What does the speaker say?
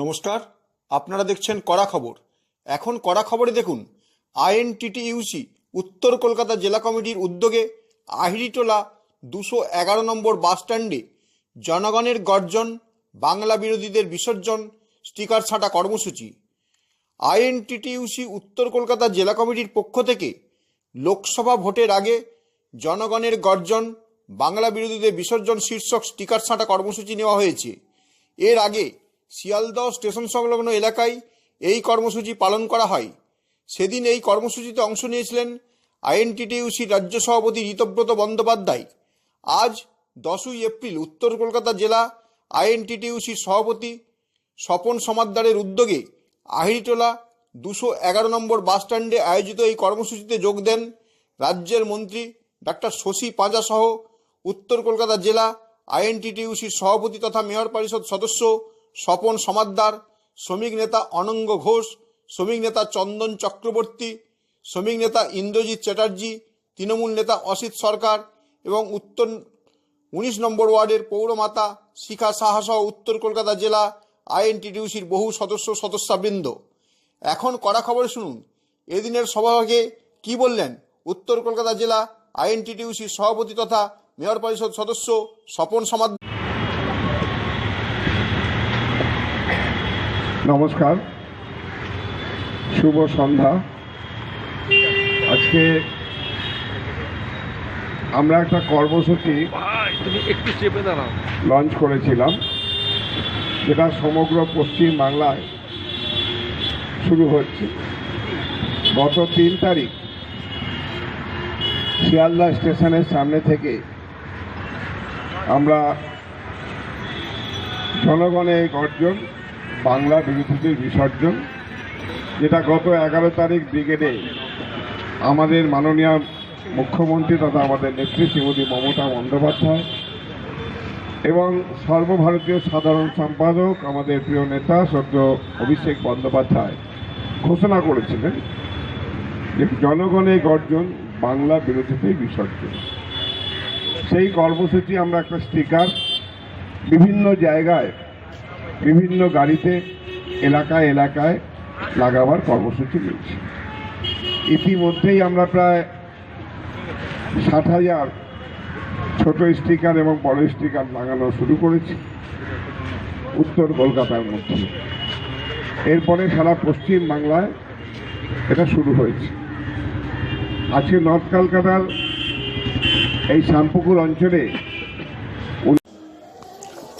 নমস্কার, আপনারা দেখছেন কড়া খবর। এখন কড়া খবরে দেখুন, আইএনটিটিইউসি, উত্তর কলকাতা জেলা কমিটির উদ্যোগে আহিরিটোলা দুশো এগারো নম্বর বাসস্ট্যান্ডে জনগণের গর্জন, বাংলা বিরোধীদের বিসর্জন, স্টিকার ছাঁটা কর্মসূচি। আইএনটিটিইউসি উত্তর কলকাতা জেলা কমিটির পক্ষ থেকে লোকসভা ভোটের আগে জনগণের গর্জন, বাংলা বিরোধীদের বিসর্জন শীর্ষক স্টিকার ছাঁটা কর্মসূচি নেওয়া হয়েছে। এর আগে শিয়ালদহ স্টেশন সংলগ্ন এলাকায় এই কর্মসূচি পালন করা হয়। সেদিন এই কর্মসূচিতে অংশ নিয়েছিলেন আইএনটিটিইউসির রাজ্য সভাপতি ঋতব্রত বন্দ্যোপাধ্যায়। আজ দশই এপ্রিল উত্তর কলকাতা জেলা আইএনটিটিইউসির সভাপতি স্বপন সমাদ্দারের উদ্যোগে আহিরিটোলা দুশো এগারো নম্বর বাসস্ট্যান্ডে আয়োজিত এই কর্মসূচিতে যোগ দেন রাজ্যের মন্ত্রী ডাক্তার শশী পাঁজা সহ উত্তর কলকাতা জেলা আইএনটিটিইউসির সভাপতি তথা মেয়র পরিষদ সদস্য স্বপন সমাদ্দার, শ্রমিক নেতা অনঙ্গ ঘোষ, শ্রমিক নেতা চন্দন চক্রবর্তী, শ্রমিক নেতা ইন্দ্রজিৎ চ্যাটার্জি, তৃণমূল নেতা অসিত সরকার এবং উত্তর উনিশ নম্বর ওয়ার্ডের পৌরমাতা শিখা সাহা সহ উত্তর কলকাতা জেলা আইএনটিটিউসির বহু সদস্য সদস্যবৃন্দ। এখন কড়া খবর শুনুন, এদিনের সভাকে কি বললেন উত্তর কলকাতা জেলা আইএনটিটিউসির সভাপতি তথা মেয়র পরিষদ সদস্য স্বপন সমাদ নমস্কার। শুভ সন্ধ্যা। আজকে আমরা একটা কর্মসূচি একটু চেপে দাঁড়াও। লঞ্চ করেছিলাম। যেটা সমগ্র পশ্চিম বাংলায় শুরু হচ্ছে। গত তিন তারিখ শিয়ালদা স্টেশনের সামনে থেকে আমরা জনগণের গর্জন বাংলা বিরোধীদের বিসর্জন, যেটা গত এগারো তারিখ ব্রিগেডে আমাদের মাননীয় মুখ্যমন্ত্রী তথা আমাদের নেত্রী শ্রীমতী মমতা বন্দ্যোপাধ্যায় এবং সর্বভারতীয় সাধারণ সম্পাদক আমাদের প্রিয় নেতা সদ্য অভিষেক বন্দ্যোপাধ্যায় ঘোষণা করেছিলেন যে জনগণের গর্জন বাংলা বিরোধীদের বিসর্জন। সেই কর্মসূচি আমরা একটা স্টিকার বিভিন্ন জায়গায় বিভিন্ন গাড়িতে এলাকায় এলাকায় লাগাবার কর্মসূচি নিয়েছি ইতিমধ্যেই আমরা প্রায় ষাট হাজার ছোট স্টিকার এবং বড় স্টিকার লাগানো শুরু করেছি উত্তর কলকাতার মধ্যে। এরপরে সারা পশ্চিম বাংলায় এটা শুরু হয়েছে। আজকে নর্থ কলকাতার এই শ্যামপুকুর অঞ্চলে